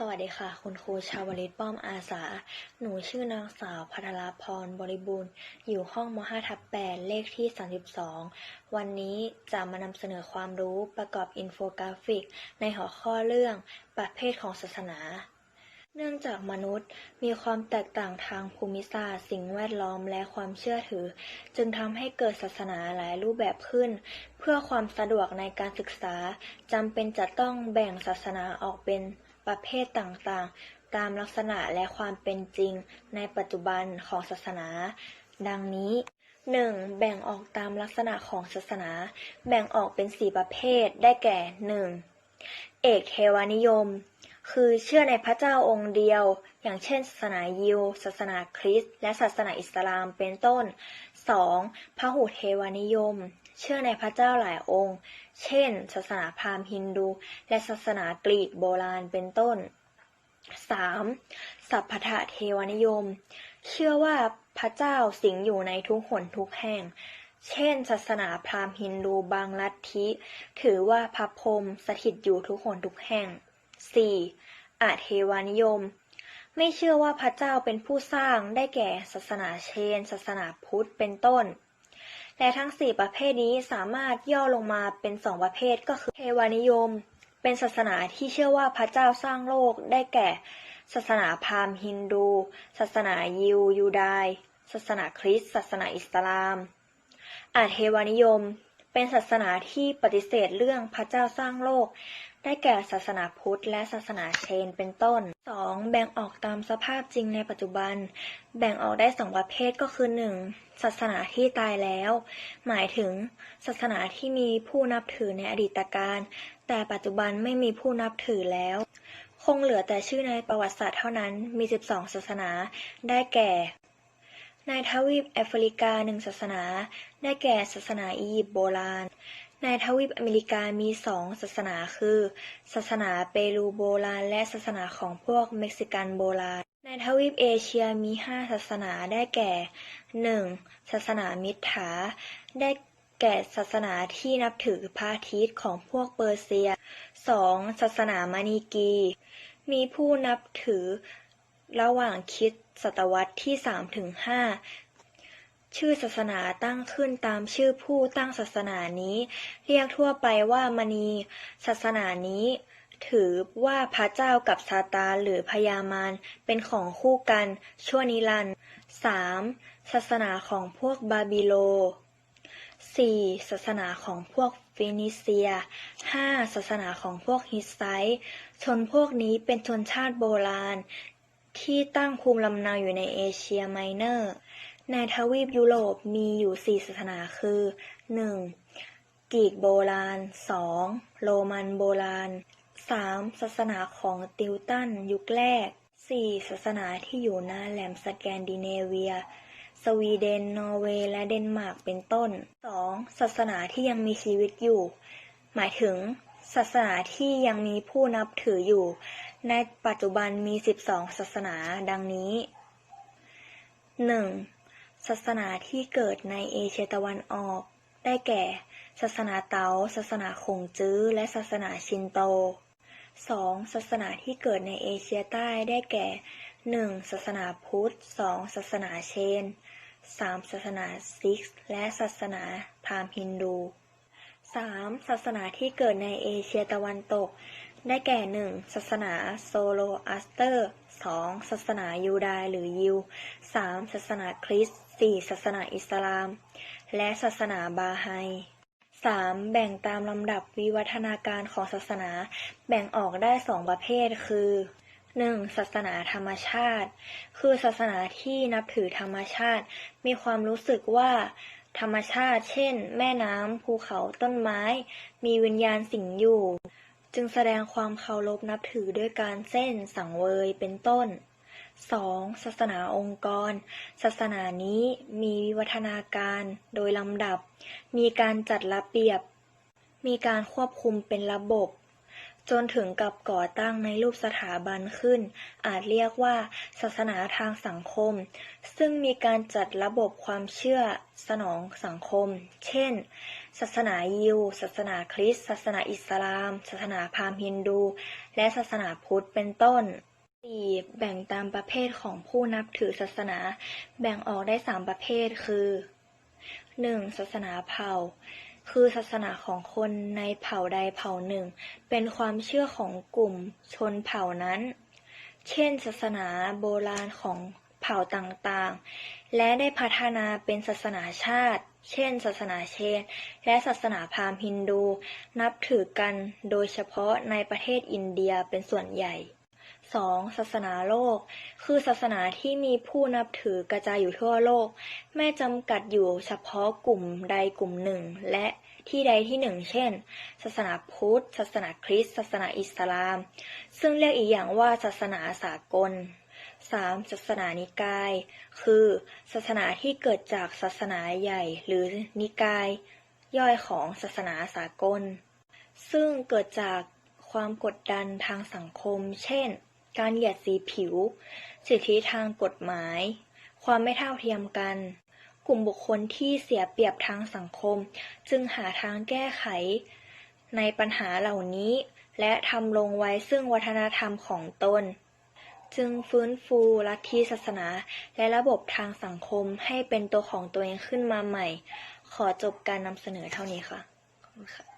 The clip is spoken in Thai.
สวัสดีค่ะ คุณครูชาวลิตป้อมอาสา หนูชื่อนางสาวพัทรพรบริบูรณ์ อยู่ห้องม5ทับ8เลขที่ 32 วันนี้จะมานำเสนอความรู้ประกอบอินโฟกราฟิก ในหัวข้อเรื่องประเภทของศาสนา เนื่องจากมนุษย์มีความแตกต่างทางภูมิศาสตร์ สิ่งแวดล้อมและความเชื่อถือ จึงทำให้เกิดศาสนาหลายรูปแบบขึ้น เพื่อความสะดวกในการศึกษาจำเป็นจะต้องแบ่งศาสนาออกเป็น ประเภทต่างๆ ตามลักษณะและความเป็นจริงในปัจจุบันของศาสนา ดังนี้ 1. แบ่งออกตามลักษณะของศาสนา แบ่งออกเป็น 4 ประเภท ได้แก่ 1. เอกเทวานิยม คือเชื่อในพระเจ้าองค์เดียว อย่างเช่น ศาสนายิว ศาสนาคริสต์ และศาสนาอิสลามเป็นต้น 2. พระหุเทวานิยม เชื่อในพระเจ้าหลายองค์ เช่น ศาสนาพราหมณ์ฮินดู และศาสนากรีกโบราณเป็นต้น 3. สัพพทเทวนิยม เชื่อว่าพระเจ้าสิงอยู่ในทุกหนทุกแห่ง เช่น ศาสนาพราหมณ์ฮินดูบางลัทธิ ถือว่าพระพรหมสถิตอยู่ทุกหนทุกแห่ง 4. อาเทวานิยม ไม่เชื่อว่าพระเจ้าเป็นผู้สร้างได้แก่ศาสนาเชน ศาสนาพุทธเป็นต้น และทั้ง 4 ประเภทนี้สามารถย่อลงมาเป็น 2 ประเภทก็คือ เทวานิยม เป็นศาสนาที่เชื่อว่าพระเจ้าสร้างโลกได้แก่ ศาสนาพราหมณ์ฮินดู ศาสนายิวยูดายศาสนาคริสต์ศาสนาอิสลาม อาเทวานิยม เป็นศาสนาที่ปฏิเสธเรื่องพระเจ้าสร้างโลก ได้แก่ศาสนาพุทธและศาสนาเชนเป็นต้น 2. แบ่งออกตามสภาพจริงในปัจจุบัน แบ่งออกได้สองประเภทก็คือ 1. ศาสนาที่ตายแล้ว หมายถึง ศาสนาที่มีผู้นับถือในอดีตการ แต่ปัจจุบันไม่มีผู้นับถือแล้ว คงเหลือแต่ชื่อในประวัติศาสตร์เท่านั้น มี 12 ศาสนา ได้แก่ ในทวีปแอฟริกาหนึ่งศาสนา ได้แก่ศาสนาอียิปต์โบราณ ในทวีปอเมริกามีสองศาสนาคือ ศาสนาเปรูโบราณ และศาสนาของพวกเม็กซิกันโบราณ ในทวีปเอเชียมีห้าศาสนาได้แก่ 1. ศาสนามิถา ได้แก่ศาสนาที่นับถือพระอาทิตย์ของพวกเปอร์เซีย 2. ศาสนามานีกี มีผู้นับถือระหว่างคิดศตวรรษที่3ถึง5 ชื่อศาสนาตั้งขึ้นตามชื่อผู้ตั้งศาสนานี้ เรียกทั่วไปว่ามณี ศาสนานี้ ถือว่าพระเจ้ากับซาตานหรือพญามารเป็นของคู่กัน ชั่วนิรันดร์ 3. ศาสนาของพวกบาบิโล 4. ศาสนาของพวกฟินิเซีย 5. ศาสนาของพวกฮิตไซต์ชนพวกนี้เป็นชนชาติโบราณ ที่ตั้งภูมิลำเนาอยู่ในเอเชียไมเนอร์ ในทวีปยุโรปมีอยู่ 4 ศาสนาคือ 1. กรีกโบราณ 2. โรมันโบราณ 3. ศาสนาของติวตันยุคแรก 4. ศาสนาที่อยู่หน้าแหลมสแกนดิเนเวีย สวีเดน นอร์เวย์ และเดนมาร์กเป็นต้น 2. ศาสนาที่ยังมีชีวิตอยู่ หมายถึง ศาสนาที่ยังมีผู้นับถืออยู่ ในปัจจุบันมี 12 ศาสนาดังนี้ 1. ศาสนาที่เกิดในเอเชียตะวันออก ได้แก่ ศาสนาเต๋าศาสนาคงจื้อ และศาสนาชินโต 2. ศาสนาที่เกิดในเอเชียใต้ได้แก่ 1. ศาสนาพุทธ 2. ศาสนาเชน 3. ศาสนาซิกซ์และศาสนาพราหมณ์ฮินดู 3. ศาสนาที่เกิดในเอเชียตะวันตก ได้แก่ 1. ศาสนาโซโลอัสเตอร์ 2. ศาสนายูดายหรือยิว 3. ศาสนาคริสต์ 4. ศาสนาอิสลาม และศาสนาบาไฮ 3. แบ่งตามลำดับวิวัฒนาการของศาสนา แบ่งออกได้สองประเภทคือ 1. ศาสนาธรรมชาติ คือศาสนาที่นับถือธรรมชาติ มีความรู้สึกว่า ธรรมชาติ เช่น แม่น้ำภูเขาต้นไม้ มีวิญญาณสิงอยู่ จึงแสดงความเคารพนับถือด้วยการเส้นสังเวยเป็นต้น 2. ศาสนาองค์กร ศาสนานี้มีวิวัฒนาการโดยลำดับ มีการจัดระเบียบ มีการควบคุมเป็นระบบ จนถึงกับก่อตั้งในรูปสถาบันขึ้น อาจเรียกว่า ศาสนาทางสังคม ซึ่งมีการจัดระบบความเชื่อสนองสังคม เช่น ศาสนายิว ศาสนาคริสต์ ศาสนาอิสลาม ศาสนาพราหมณ์ฮินดู และศาสนาพุทธเป็นต้น 4. แบ่งตามประเภทของผู้นับถือศาสนา แบ่งออกได้ 3 ประเภท คือ 1. ศาสนาเผ่า คือศาสนาของคนในเผ่าใดเผ่าหนึ่ง เป็นความเชื่อของกลุ่มชนเผ่านั้น เช่น ศาสนาโบราณของเผ่าต่างๆ และได้พัฒนาเป็นศาสนาชาติ เช่น ศาสนาเชน และศาสนาพราหมณ์ฮินดู นับถือกันโดยเฉพาะในประเทศอินเดียเป็นส่วนใหญ่ 2. ศาสนาโลก คือศาสนาที่มีผู้นับถือกระจายอยู่ทั่วโลก ไม่จำกัดอยู่เฉพาะกลุ่มใดกลุ่มหนึ่ง และที่ใดที่หนึ่ง เช่น ศาสนาพุทธ ศาสนาคริสต์ ศาสนาอิสลาม ซึ่งเรียกอีกอย่างว่าศาสนาสากล 3. ศาสนานิกาย คือ ศาสนาที่เกิดจากศาสนาใหญ่ หรือนิกาย ย่อยของศาสนาสากล ซึ่งเกิดจากความกดดันทางสังคม เช่น การเหยียดสีผิว สิทธิทางกฎหมาย ความไม่เท่าเทียมกัน กลุ่มบุคคลที่เสียเปรียบทางสังคม จึงหาทางแก้ไข ในปัญหาเหล่านี้ และทำลงไว้ซึ่งวัฒนธรรมของตน จึงฟื้นฟูลัทธิศาสนา และระบบทางสังคมให้เป็นตัวของตัวเองขึ้นมาใหม่ ขอจบการนำเสนอเท่านี้ค่ะขอบคุณค่ะ